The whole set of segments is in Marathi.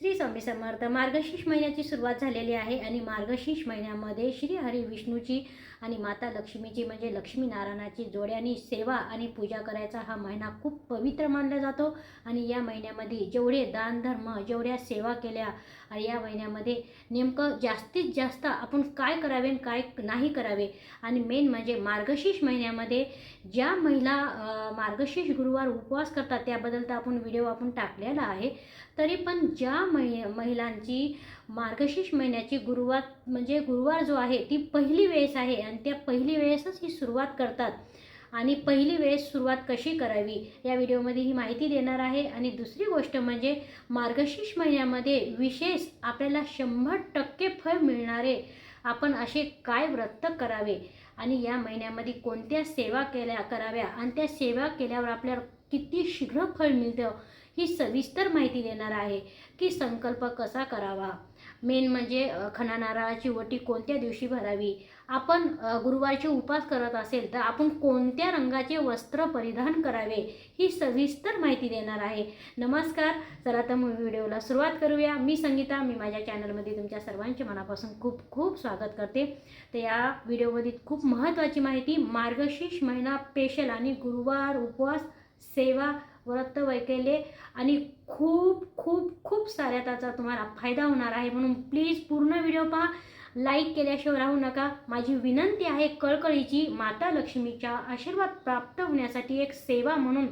श्री स्वामी समर्थ. मार्गशीर्ष महिन्याची सुरुवात झालेली आहे आणि मार्गशीर्ष महिन्यामध्ये श्री हरी विष्णूची आणि माता लक्ष्मीची म्हणजे लक्ष्मीनारायणाची जोड्यानी सेवा आणि पूजा करायचा हा महिना खूप पवित्र मानला जातो. आणि या महिन्यामध्ये जेवढे दानधर्म जेवढ्या सेवा केल्या आणि या महिन्यामध्ये नेमकं जास्तीत जास्त आपण काय करावे आणि काय नाही करावे? आणि मेन म्हणजे मार्गशीर्ष महिन्यामध्ये ज्या महिला मार्गशीर्ष गुरुवार उपवास करतात त्याबद्दल तर आपण व्हिडिओ आपण टाकलेला आहे. तरी पण ज्या महि महिलांची मार्गशीर्ष महिन्याची गुरुवार म्हणजे गुरुवार जो आहे ती पहिली वेळेस आहे आणि त्या पहिली वेळेसच ही सुरुवात करतात. आणि पहिली वेळेस सुरुवात कशी करावी या व्हिडिओमध्ये ही माहिती देणार आहे. आणि दुसरी गोष्ट म्हणजे मार्गशीर्ष महिन्यामध्ये विशेष आपल्याला शंभर टक्के फळ मिळणारे आपण असे काय व्रत करावे? आणि या महिन्यामध्ये कोणत्या सेवा केल्या कराव्या? आणि त्या सेवा केल्यावर आपल्याला किती शीघ्र फळ मिळतं ही सविस्तर माहिती देणार आहे. की संकल्प कसा करावा? मेन म्हणजे अ, खणा नारळाची वटी कोणत्या दिवशी भरावी? आपण गुरुवारचे उपास करत असेल तर आपण कोणत्या रंगाचे वस्त्र परिधान करावे ही सविस्तर माहिती देणार आहे. नमस्कार चला तर मग व्हिडिओला सुरुवात करूया. मी संगीता मी माझ्या चॅनलमध्ये तुमच्या सर्वांचे मनापासून खूप खूप स्वागत करते. तर या व्हिडिओमध्ये खूप महत्त्वाची माहिती मार्गशीर्ष महिना पेशल आणि गुरुवार उपवास सेवा व्रत वैकेले आणि खूप खूप खूप साऱ्या त्याचा तुम्हाला फायदा होणार आहे. म्हणून प्लीज पूर्ण व्हिडिओ पहा. लाईक केल्याशिवाय राहू नका. माझी विनंती आहे कळकळीची माता लक्ष्मीच्या आशीर्वाद प्राप्त होण्यासाठी एक सेवा म्हणून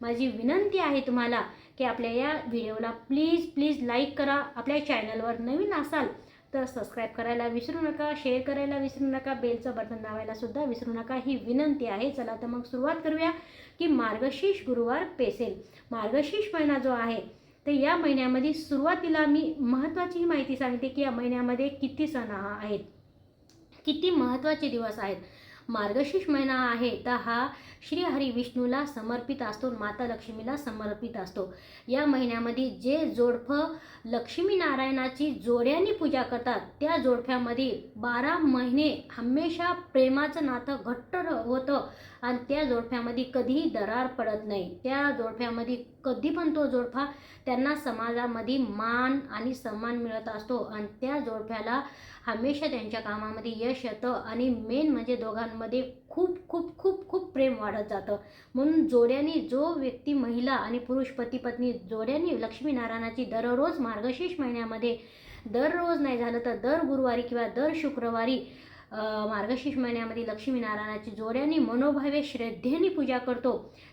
माझी विनंती आहे तुम्हाला की आपल्या या व्हिडिओला प्लीज प्लीज लाईक करा. आपल्या चॅनलवर नवीन असाल तर सबस्क्राईब करायला विसरू नका शेअर करायला विसरू नका बेलचं बटन दाबायला सुद्धा विसरू नका ही विनंती आहे. चला तर मग सुरुवात करूया की मार्गशीर्ष गुरुवार पेसेल. मार्गशीर्ष महिना जो आहे तर या महिन्यामध्ये सुरुवातीला मी महत्त्वाची माहिती सांगते की या महिन्यामध्ये किती सण आहेत किती महत्त्वाचे दिवस आहेत. मार्गशीर्ष महिना आहे तर हा श्री हरी विष्णूला समर्पित असतो माता लक्ष्मीला समर्पित असतो. या महिन्यामध्ये जे जोडफं लक्ष्मीनारायणाची जोड्याने पूजा करतात त्या जोडफ्यामध्ये बारा महिने हमेशा प्रेमाचं नातं घट्ट होतं आणि त्या जोडफ्यामध्ये कधीही दरार पडत नाही. त्या जोडफ्यामध्ये कधी पण तो जोडपा त्यांना समाजामध्ये मान आणि सन्मान मिळत असतो. आणि त्या जोडप्याला हमेशा त्यांच्या कामामध्ये यश येतं आणि मेन म्हणजे दोघांमध्ये खूप खूप खूप खूप प्रेम वाढत जातं. म्हणून जोड्याने जो व्यक्ती महिला आणि पुरुष पती पत्नी जोड्याने लक्ष्मीनारायणाची दररोज मार्गशीर्ष महिन्यामध्ये दररोज नाही झालं तर दर गुरुवारी किंवा दर शुक्रवारी मार्गशीर्ष महिन्यामध्ये लक्ष्मीनारायणाची जोड्याने मनोभावे श्रद्धेने पूजा करतो.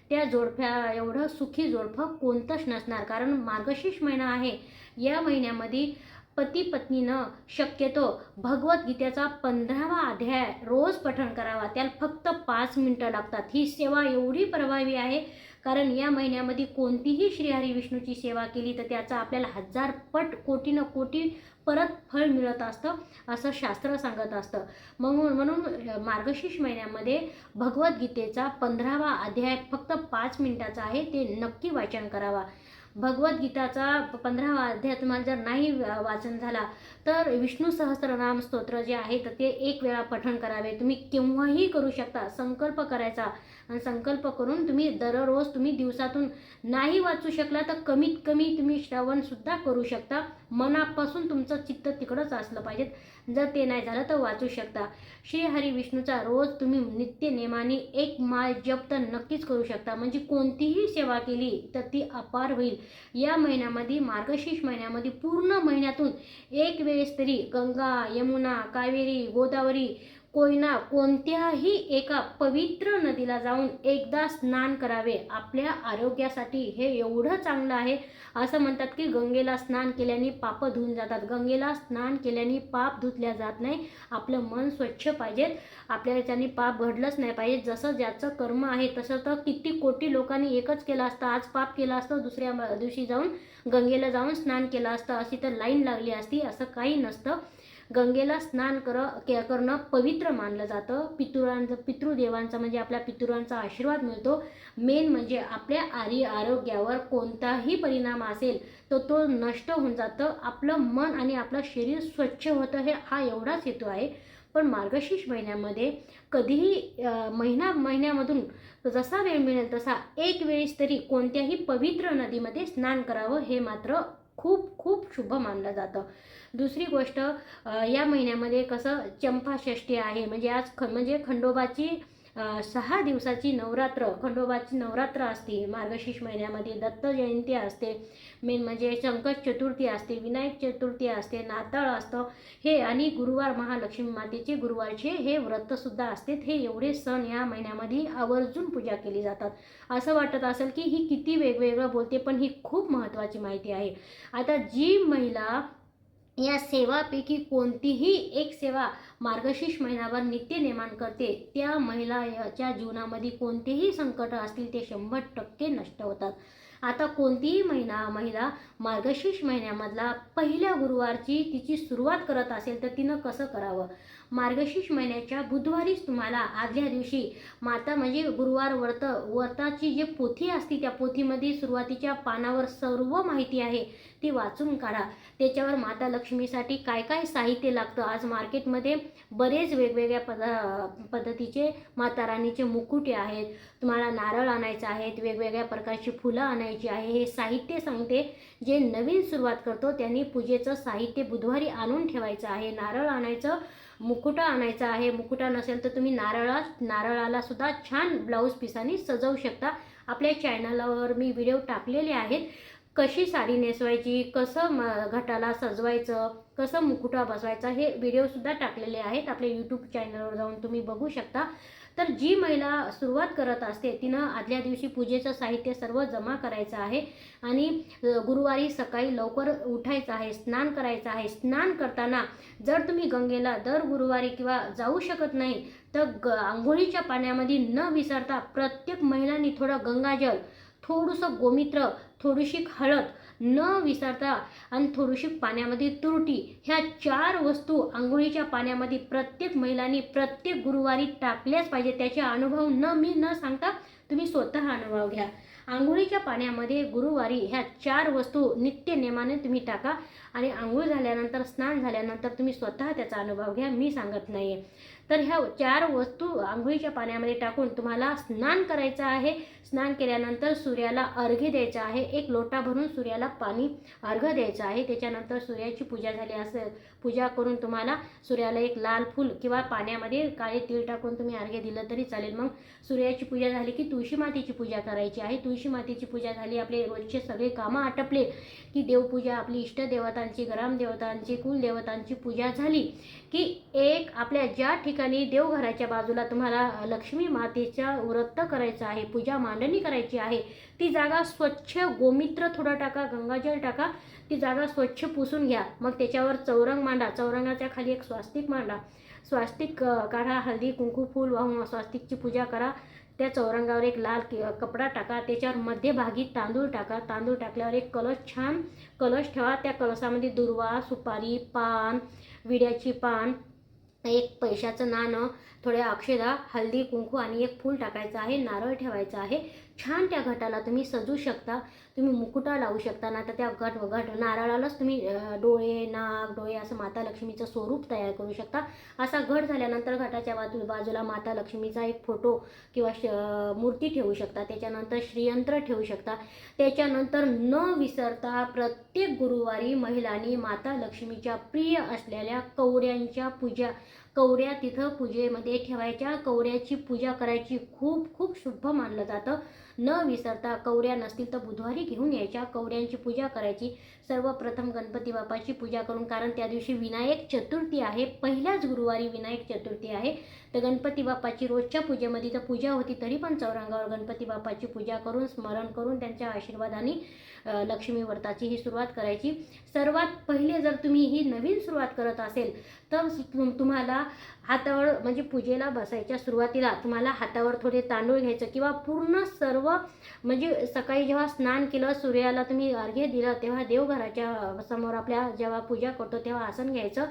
त्या जोडप्या एवढं सुखी जोडपं कोणतंच नसणार. कारण मार्गशीर्ष महिना आहे. या महिन्यामध्ये पती पत्नीनं शक्यतो भगवद्गीतेचा पंधरावा अध्याय रोज पठण करावा. त्याला फक्त पाच मिनटं लागतात. ही सेवा एवढी प्रभावी आहे कारण या महिन्यामध्ये कोणतीही श्रीहरी विष्णूची सेवा केली तर त्याचा आपल्याला हजार पट कोटीनं कोटी परत फळ मिळत असतं असं शास्त्र सांगत असतं. म्हणून म्हणून मार्गशीर्ष महिन्यामध्ये भगवद्गीतेचा पंधरावा अध्याय फक्त पाच मिनिटाचा आहे ते नक्की वाचन करावा. भगवद्गीताचा पंधरावा अध्याय तुम्हाला जर नाही वा- वाचन झाला तर विष्णू सहस्रनाम स्तोत्र जे आहे तर ते एक वेळा पठण करावे. तुम्ही केव्हाही करू शकता संकल्प करायचा. आणि संकल्प करून तुम्ही दररोज तुम्ही दिवसातून नाही वाचू शकला तर कमीत कमी तुम्ही श्रवणसुद्धा करू शकता. मनापासून तुमचं चित्त तिकडंच असलं पाहिजे जर ते नाही झालं तर वाचू शकता. श्री हरी विष्णूचा रोज तुम्ही नित्य नेमाने एक माळ जप तर नक्कीच करू शकता. म्हणजे कोणतीही सेवा केली तर ती अपार होईल. या महिन्यामध्ये मार्गशीर्ष महिन्यामध्ये पूर्ण महिन्यातून एक वेळेस तरी गंगा यमुना कावेरी गोदावरी कोयना कोणत्याही एका पवित्र नदीला जाऊन एकदा स्नान करावे. आपल्या आरोग्यासाठी हे एवढं चांगलं आहे. असं म्हणतात की गंगेला स्नान केल्याने पाप धुवून जातात. गंगेला स्नान केल्याने पाप धुतल्या जात नाही. आपलं मन स्वच्छ पाहिजेत आपल्या याच्याने पाप घडलंच नाही पाहिजे. जसं ज्याचं कर्म आहे तसं तर किती कोटी लोकांनी एकच केलं असतं. आज पाप केलं असतं दुसऱ्या दिवशी जाऊन गंगेला जाऊन स्नान केलं असतं. अशी तर लाईन लागली असती. असं काही नसतं. गंगेला स्नान कर के- करणं पवित्र मानलं जातं. पितृरांचं पितृदेवांचा म्हणजे आपल्या पितृरांचा आशीर्वाद मिळतो. मेन म्हणजे आपल्या आरी आरोग्यावर कोणताही परिणाम असेल तर तो नष्ट होऊन जातं. आपलं मन आणि आपलं शरीर स्वच्छ होतं हे हा एवढाच हेतू आहे. पण मार्गशीर्ष महिन्यामध्ये कधीही महिना महिन्यामधून जसा वेळ मिळेल तसा एक वेळेस तरी कोणत्याही पवित्र नदीमध्ये स्नान करावं हे मात्र खूप खूप शुभ मानलं जातं. दुसरी गोष्ट या महिन्यामध्ये कसं चंपाषष्ठी आहे. म्हणजे आज ख म्हणजे खंडोबाची सहा दिवसाची नवरात्र खंडोबाची नवरात्र असते. मार्गशीर्ष महिन्यामध्ये दत्त जयंती असते. मेन म्हणजे संकट चतुर्थी असते विनायक चतुर्थी असते नाताळ असतं. हे आणि गुरुवार महालक्ष्मी मातेचे गुरुवारचे हे व्रतसुद्धा असते. हे एवढे सण या महिन्यामध्ये आवर्जून पूजा केली जातात. असं वाटत असेल की ही किती वेगवेगळं बोलते पण ही खूप महत्त्वाची माहिती आहे. आता जी महिला या सेवापैकी कोणतीही एक सेवा मार्गशीर्ष महिनाभर नित्य निर्माण करते. त्या महिलाच्या जीवनामध्ये कोणतेही संकट असतील ते शंभर टक्के नष्ट होतात. आता कोणतीही महिना महिला मार्गशीर्ष महिन्यामधला पहिल्या गुरुवारची तिची सुरुवात करत असेल तर तिनं कसं करावं? मार्गशीर्ष महिन्याच्या बुधवारीच तुम्हाला आदल्या दिवशी माता म्हणजे गुरुवार व्रत व्रताची जे पोथी असते त्या पोथीमध्ये सुरुवातीच्या पानावर सर्व माहिती आहे ती वाचून काढा. त्याच्यावर माता लक्ष्मीसाठी काय काय साहित्य लागतं? आज मार्केटमध्ये बरेच वेगवेगळ्या पद पद्धतीचे माता राणीचे मुकुटे आहेत. तुम्हाला नारळ आणायचे आहेत वेगवेगळ्या प्रकारची फुलं आणायची आहे. हे साहित्य सांगते जे नवीन सुरुवात करतो त्यांनी पूजेचं साहित्य बुधवारी आणून ठेवायचं आहे. नारळ आणायचं मुकुटा आणायचा आहे. मुकुटा नसेल तर तुम्ही नारळा नारळाला सुद्धा छान ब्लाऊज पिसाने सजवू शकता. आपल्या चॅनलावर मी व्हिडिओ टाकलेले आहेत. कशी साडी नेसवायची कसं म घटाला सजवायचं कसं मुकुटा बसवायचा हे व्हिडिओसुद्धा टाकलेले आहेत. आपल्या यूट्यूब चॅनलवर जाऊन तुम्ही बघू शकता. तर जी महिला सुरुवात करत असते तिनं आदल्या दिवशी पूजेचं साहित्य सर्व जमा करायचं आहे आणि गुरुवारी सकाळी लवकर उठायचं आहे स्नान करायचं आहे. स्नान करताना जर तुम्ही गंगेला दर गुरुवारी किंवा जाऊ शकत नाही तर ग आंघोळीच्या पाण्यामध्ये न विसरता प्रत्येक महिलांनी थोडं गंगाजल थोडंसं गोमित्र थोडीशी हळद न विसरता आणि थोडीशी पाण्यामध्ये तुरटी ह्या चार वस्तू आंघोळीच्या पाण्यामध्ये प्रत्येक महिलांनी प्रत्येक गुरुवारी टाकल्याच पाहिजे. त्याचे अनुभव न मी न सांगता तुम्ही स्वतः अनुभव घ्या. आंघोळीच्या पाण्यामध्ये गुरुवारी ह्या चार वस्तू नित्य नेमाने तुम्ही टाका आणि आंघोळ झाल्यानंतर स्नान झाल्यानंतर तुम्ही स्वतः त्याचा अनुभव घ्या. मी सांगत नाही आहे तर ह्या चार वस्तू आंघोळीच्या पाण्यामध्ये टाकून तुम्हाला स्नान करायचं आहे. स्नान केल्यानंतर सूर्याला अर्घ्य द्यायचं आहे. एक लोटा भरून सूर्याला पाणी अर्घ्य द्यायचं आहे. त्याच्यानंतर सूर्याची पूजा झाली असेल पूजा करून तुम्हाला सूर्याला एक लाल फूल किंवा पाण्यामध्ये काळे तीळ टाकून तुम्ही अर्घ्य दिलं तरी चालेल. मग सूर्याची पूजा झाली की तुळशी मातेची पूजा करायची आहे. तुळशी मातेची पूजा झाली आपले रोजचे सगळे कामं आटपले की देवपूजा आपली इष्टदेवतांची ग्रामदेवतांची कुलदेवतांची पूजा झाली. की एक आपल्या ज्या ठिकाणी देवघराच्या बाजूला तुम्हाला लक्ष्मी मातेचा व्रत करायचं आहे पूजा मांडणी करायची आहे ती जागा स्वच्छ गोमित्र थोडं टाका गंगाजल टाका ती जागा स्वच्छ पुसून घ्या. मग त्याच्यावर चौरंग मांडा. चौरंगाच्या खाली एक स्वास्तिक मांडा. स्वास्तिक काढा हळदी कुंकू फूल वाहून स्वास्तिकची पूजा करा. त्या चौरंगावर एक लाल कि- कपडा टाका. त्याच्यावर मध्यभागी तांदूळ टाका. तांदूळ टाकल्यावर एक कलश छान कलश ठेवा. त्या कलशामध्ये दुर्वा सुपारी पान विड्याची पान एक पैशाचं नाणं थोड्या अक्षदा हळदी कुंकू आणि एक फूल टाकायचं आहे नारळ ठेवायचं आहे. छान त्या घटाला तुम्ही सजू शकता. तुम्ही मुकुटा लावू शकता ना तर त्या घट घट नारळालाच तुम्ही डोळे नाक डोळे असं माता लक्ष्मीचं स्वरूप तयार करू शकता. असा घट झाल्यानंतर घटाच्या बाजू बाजूला माता लक्ष्मीचा एक फोटो किंवा श मूर्ती ठेवू शकता. त्याच्यानंतर श्रीयंत्र ठेवू शकता. त्याच्यानंतर न विसरता प्रत्येक गुरुवारी महिलांनी माता लक्ष्मीच्या प्रिय असलेल्या कौऱ्यांच्या पूजा कवड्या तिथं पूजेमध्ये ठेवायच्या. कवड्याची पूजा करायची खूप खूप शुभ मानलं जातं. न विसरता कवड्या नसतील तर बुधवारी घेऊन यायच्या. कवड्यांची पूजा करायची. सर्वप्रथम गणपती बाप्पाची पूजा करून कारण त्या दिवशी विनायक चतुर्थी आहे पहिल्याच गुरुवारी विनायक चतुर्थी आहे. तर गणपती बाप्पाची रोजच्या पूजेमध्ये तर पूजा होती तरी पण चौरंगावर गणपती बाप्पाची पूजा करून स्मरण करून त्यांच्या आशीर्वादाने अ, लक्ष्मी व्रताची ही सुरुवात करायची. सर्वात पहिले जर तुम्ही ही नवीन सुरुवात करत असेल तर तुम तुम्हाला हातावर म्हणजे पूजेला बसायच्या सुरुवातीला तुम्हाला हातावर थोडे तांदूळ घ्यायचं किंवा पूर्ण सर्व म्हणजे सकाळी जेव्हा स्नान केलं सूर्याला तुम्ही अर्घ्य दिलं तेव्हा देवघराच्या समोर आपल्या जेव्हा पूजा करतो तेव्हा आसन घ्यायचं.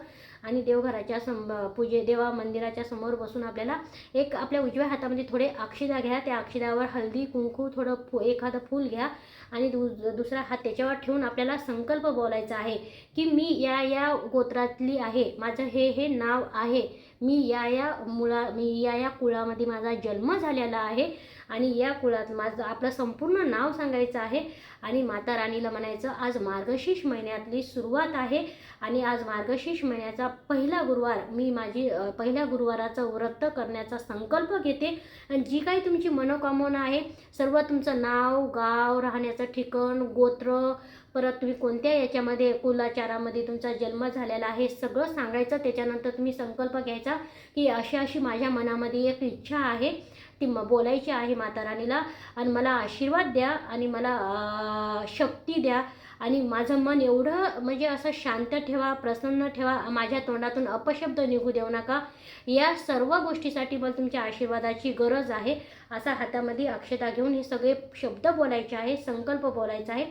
आणि देवघराच्या सम पूजे देवा मंदिराच्या समोर बसून आपल्याला एक आपल्या उजव्या हातामध्ये थोडे अक्षिदा घ्या. त्या अक्षिदावर हळदी कुंकू थोडं फु एखादं फूल घ्या. आणि दु दुसरा हात त्याच्यावर ठेवून आपल्याला संकल्प बोलायचा आहे की मी या या गोत्रातली आहे. माझं हे हे नाव आहे. मी या या मुळा मी या या कुळामध्ये माझा जन्म झालेला आहे. आणि या कुळात माझं आपलं संपूर्ण नाव सांगायचं आहे. आणि माता राणीला म्हणायचं आज मार्गशीर्ष महिन्यातली सुरुवात आहे आणि आज मार्गशीर्ष महिन्याचा पहिला गुरुवार. मी माझी पहिल्या गुरुवाराचं व्रत करण्याचा संकल्प घेते. आणि जी काही तुमची मनोकामना आहे सर्व तुमचं नाव गाव राहण्याचं ठिकाण गोत्र परत तुम्ही कोणत्या याच्यामध्ये कुलाचारामध्ये तुमचा जन्म झालेला आहे सगळं सांगायचं. त्याच्यानंतर तुम्ही संकल्प घ्यायचा की अशी अशी माझ्या मनामध्ये एक इच्छा आहे. ती म बोलायची आहे माता राणीला आणि मला आशीर्वाद द्या आणि मला शक्ती द्या. आणि माझं मन एवढं म्हणजे असं शांत ठेवा प्रसन्न ठेवा माझ्या तोंडातून अपशब्द निघू देऊ नका. या सर्व गोष्टीसाठी मला तुमच्या आशीर्वादाची गरज आहे. असा हातामध्ये अक्षता घेऊन हे सगळे शब्द बोलायचे आहे संकल्प बोलायचा आहे.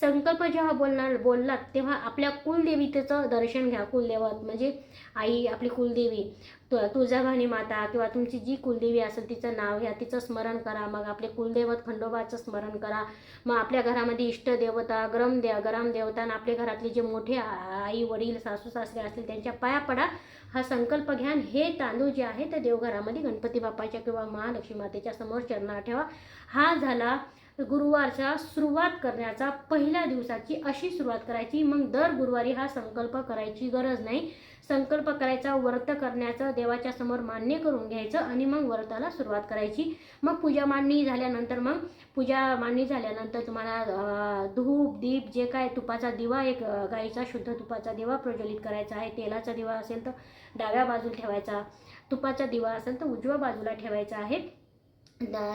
संकल्प जेव्हा बोलणार बोललात तेव्हा आपल्या कुलदेवीचं दर्शन घ्या. कुलदेवत म्हणजे आई आपली कुलदेवी. तु तुळजाभवानी माता किंवा तुमची जी कुलदेवी असेल तिचं नाव घ्या तिचं स्मरण करा. मग आपले कुलदैवत खंडोबाचं स्मरण करा. मग आपल्या घरामध्ये इष्टदेवता ग्रमदेव ग्रामदेवता आणि आपल्या घरातले जे मोठे आई वडील सासू सासरे असतील त्यांच्या पाया पडा. हा संकल्प घ्यान हे तांदूळ जे आहे ते देवघरामध्ये गणपती बाप्पाच्या किंवा महालक्ष्मी मातेच्या समोर चरणार ठेवा. हा झाला गुरुवारचा सुरुवात करण्याचा पहिल्या दिवसाची अशी सुरुवात करायची. मग दर गुरुवारी हा संकल्प करायची गरज नाही. संकल्प करायचा व्रत करण्याचं देवाच्या समोर मान्य करून घ्यायचं आणि मग व्रताला सुरुवात करायची. मग पूजा मांडणी झाल्यानंतर मग पूजा मांडणी झाल्यानंतर तुम्हाला धूप दीप जे काय तुपाचा दिवा एक गाईचा शुद्ध तुपाचा दिवा प्रज्वलित करायचा आहे. तेलाचा दिवा असेल तर डाव्या बाजूला ठेवायचा. तुपाचा दिवा असेल तर उजव्या बाजूला ठेवायचा आहे.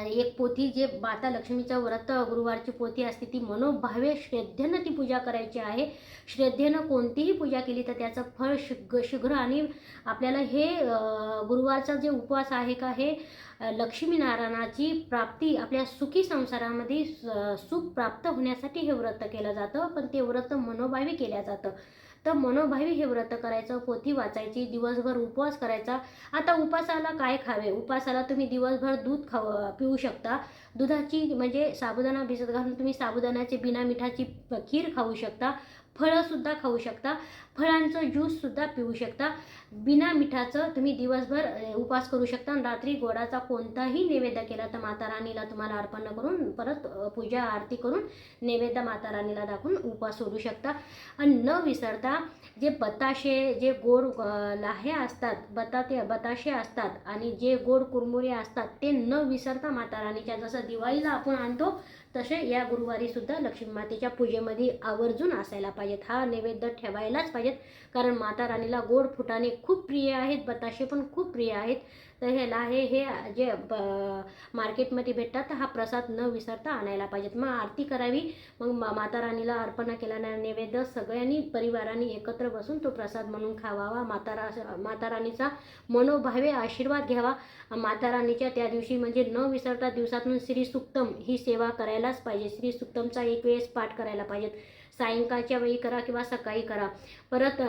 एक पोथी जे माता लक्ष्मीचं व्रत गुरुवारची पोथी असते ती मनोभावे श्रद्धेनं ती पूजा करायची आहे. श्रद्धेनं कोणतीही पूजा केली तर त्याचं फळ शीघ्र शीघ्र आणि आपल्याला हे गुरुवारचा जे उपवास आहे का हे लक्ष्मीनारायणाची प्राप्ती आपल्या सुखी संसारामध्ये स- सुख प्राप्त होण्यासाठी हे व्रत केलं जातं. पण ते व्रत मनोभावे केलं जातं. तर मनोभावी हे व्रत करायचं पोथी वाचायची दिवसभर उपवास करायचा. आता उपासाला काय खावे? उपासाला तुम्ही दिवसभर दूध खाव पिऊ शकता. दुधाची म्हणजे साबुदाणा भिजत घालून तुम्ही साबुदाण्याची बिना मिठाची खीर खाऊ शकता. फळंसुद्धा खाऊ शकता फळांचं ज्यूससुद्धा पिऊ शकता. बिना मिठाचं तुम्ही दिवसभर उपास उपवास करू शकता आणि रात्री गोडाचा कोणताही नैवेद्य केला तर माता राणीला तुम्हाला अर्पण करून परत पूजा आरती करून नैवेद्य माता राणीला दाखवून उपास सोडू शकता. आणि न विसरता जे बताशे जे गोड लाहे असतात बताते बताशे असतात आणि जे गोड कुरमुरे असतात ते न विसरता माता राणीच्या जसं दिवाळीला आपण आणतो तसे या गुरुवारी सुद्धा लक्ष्मी मातेच्या पूजेमध्ये आवर्जून असायला पाहिजेत. हा नैवेद्य ठेवायलाच पाहिजेत. कारण माता राणीला गोड फुटाणे खूप प्रिय आहेत बताशे पण खूप प्रिय आहेत. तर ह्याला हे हे जे ब- मार्केटमध्ये भेटतात हा प्रसाद न विसरता आणायला पाहिजेत. मग आरती करावी. मग माता राणीला अर्पण केल्याने नैवेद्य सगळ्यांनी परिवारांनी एकत्र बसून तो प्रसाद म्हणून खावावा. माता रा माता राणीचा मनोभावे आशीर्वाद घ्यावा. माता राणीच्या त्या दिवशी म्हणजे न विसरता दिवसातून श्री सुक्तम ही सेवा करायला करायलाच पाहिजे. श्री सुक्तमचा एक वेळेस पाठ करायला पाहिजेत. सायंकाळच्या वेळी करा किंवा सकाळी करा. परत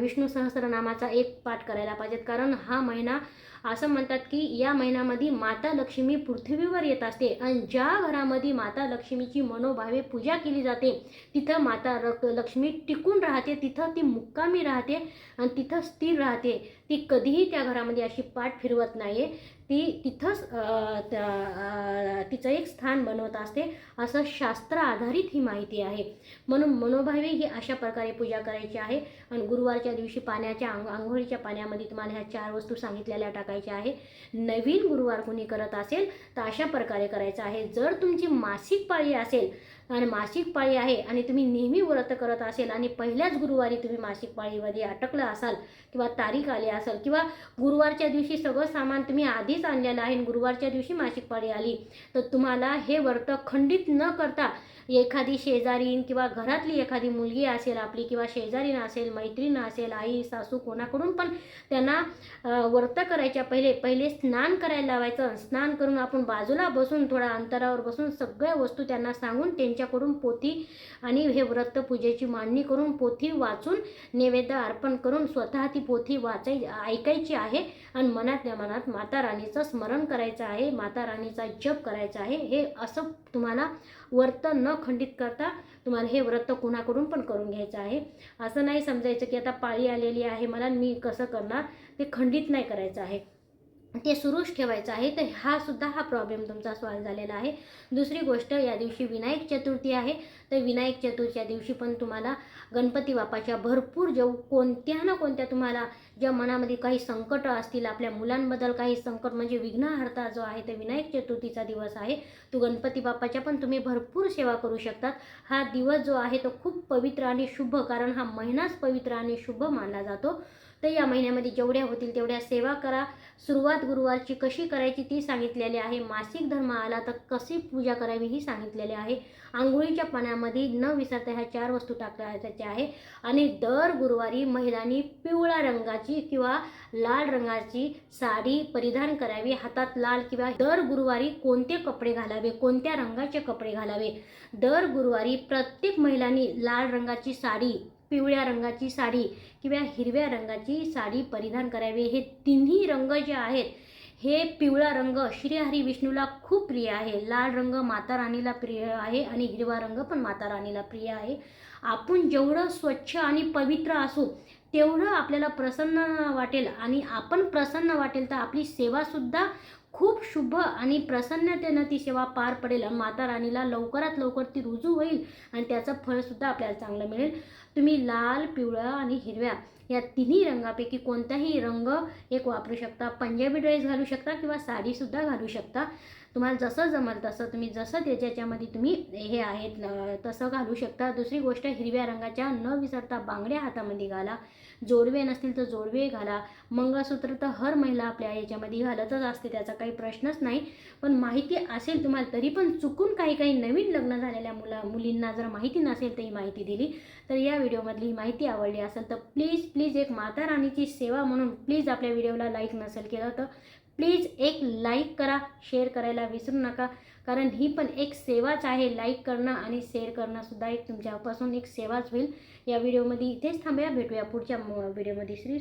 विष्णू सहस्रनामाचा एक पाठ करायला पाहिजेत. कारण हा महिना असं म्हणतात की या महिन्यामध्ये माता लक्ष्मी पृथ्वीवर येत असते. आणि ज्या घरामध्ये माता लक्ष्मीची मनोभावे पूजा केली जाते तिथं माता लक्ष्मी टिकून राहते. तिथं ती मुक्कामी राहते आणि तिथं स्थिर राहते. ती कधीही त्या घरामध्ये अशी पाठ फिरवत नाही ती तिथंच तिचं एक स्थान बनवत असते असं शास्त्र आधारित ही माहिती आहे. म्हणून मनोभावे ही अशा प्रकारे पूजा करायची आहे. आणि गुरुवारच्या दिवशी पाण्याच्या आंघ आंघोळीच्या पाण्यामध्ये तुम्हाला ह्या चार वस्तू सांगितलेल्या टाकायच्या आहे. नवीन गुरुवार कोणी करत असेल तर अशा प्रकारे करायचं आहे. जर तुमची मासिक पाळी असेल आणि मासिक पाळी आहे आणि तुम्ही नेहमी व्रत करत असेल आणि पहिल्याच गुरुवारी तुम्ही मासिक पाळीमध्ये अटकलं असाल किंवा तारीख आली असाल किंवा गुरुवारच्या दिवशी सगळं सामान तुम्ही आधी आधीच आणलेलं आहे गुरुवारच्या दिवशी मासिक पाळी आली. तर तुम्हाला हे व्रत खंडित न करता एखादी शेजारीन किंवा घरातली एखादी मुलगी असेल आपली किंवा शेजारीन असेल मैत्रीण असेल आई सासू कोणाकडून पण त्यांना व्रत करायच्या पहिले पहिले स्नान करायला लावायचं. स्नान करून आपण बाजूला बसून थोडा अंतरावर बसून सगळ्या वस्तू त्यांना सांगून त्यांच्याकडून पोथी आणि हे व्रत पूजेची मांडणी करून पोथी वाचून नैवेद्य अर्पण करून स्वतः ती पोथी वाचाय ऐकायची आहे आणि मनातल्या मनात माता राणीचं स्मरण करायचं आहे माता राणीचा जप करायचा आहे. हे असं तुम्हाला व्रत न खंडित करता तुम्हाला हे व्रत कुणाकडून पण करून घ्यायचं आहे. असं नाही समजायचं की आता पाळी आलेली आहे मला मी कसं करणार? ते खंडित नाही करायचं आहे. ते सुरूच ठेवायचं आहे तर हा सुद्धा हा प्रॉब्लेम तुमचा सॉल्व झालेला आहे. दुसरी गोष्ट या दिवशी विनायक चतुर्थी आहे तर विनायक चतुर्थीच्या दिवशी पण तुम्हाला गणपती बापाच्या भरपूर जेव कोणत्या ना कोणत्या तुम्हाला ज्या मनामध्ये काही संकट असतील आपल्या मुलांबद्दल काही संकट म्हणजे विघ्नहर्ता जो आहे तर विनायक चतुर्थीचा दिवस आहे. तो गणपती बापाच्या पण तुम्ही भरपूर सेवा करू शकतात. हा दिवस जो आहे तो खूप पवित्र आणि शुभ कारण हा महिनाच पवित्र आणि शुभ मानला जातो. तर या महिन्यामध्ये जेवढ्या होतील तेवढ्या सेवा करा. सुरुवात गुरुवारची कशी करायची ती सांगितलेली आहे. मासिक धर्म आला तर कशी पूजा करावी ही सांगितलेली आहे. आंघोळीच्या पाण्यामध्ये न विसरता ह्या चार वस्तू टाकायच्या आहे. आणि दर गुरुवारी महिलांनी पिवळ्या रंगाची किंवा लाल रंगाची साडी परिधान करावी. हातात लाल किंवा दर गुरुवारी कोणते कपडे घालावे कोणत्या रंगाचे कपडे घालावे. दर गुरुवारी प्रत्येक महिलांनी लाल रंगाची साडी पिवळ्या रंगाची साडी किंवा हिरव्या रंगाची साडी परिधान करावी. हे तिन्ही रंग जे आहेत हे पिवळा रंग श्रीहरी विष्णूला खूप प्रिय आहे. लाल रंग माता राणीला प्रिय आहे आणि हिरवा रंग पण माता राणीला प्रिय आहे. आपण जेवढं स्वच्छ आणि पवित्र असू तेवढं आपल्याला प्रसन्न वाटेल आणि आपण प्रसन्न वाटेल तर आपली सेवासुद्धा खूप शुभ आणि प्रसन्नतेनं ती सेवा पार पडेल. माता राणीला लवकरात लवकर ती रुजू होईल आणि त्याचं फळसुद्धा आपल्याला चांगलं मिळेल. तुम्ही लाल पिवळा आणि हिरव्या या तिन्ही रंगापैकी कोणताही रंग एक वापरू शकता. पंजाबी ड्रेस घालू शकता किंवा साडीसुद्धा घालू शकता. तुम्हाला जसं जमल तसं तुम्ही जसं त्याच्यामध्ये तुम्ही हे आहेत तसं घालू शकता. दुसरी गोष्ट हिरव्या रंगाच्या न विसरता बांगड्या हातामध्ये घाला. जोडवे नसतील तर जोडवे घाला. मंगळसूत्र तर हर महिला आपल्या याच्यामध्ये घालतच असते त्याचा काही प्रश्नच नाही. पण माहिती असेल तुम्हाला तरी पण चुकून काही काही नवीन लग्न झालेल्या मुला मुलींना जर माहिती नसेल तर ही माहिती दिली. तर या व्हिडिओमधली ही माहिती आवडली असेल तर प्लीज प्लीज एक माता राणीची सेवा म्हणून प्लीज आपल्या व्हिडिओला लाईक नसेल केलं तर प्लीज एक लाईक करा शेअर करायला विसरू नका. कारण ही पण एक सेवाच आहे लाईक करणं आणि शेअर करणंसुद्धा एक तुमच्यापासून एक सेवाच होईल. या व्हिडिओमध्ये इथेच थांबूया. भेटूया पुढच्या व्हिडिओमध्ये. श्री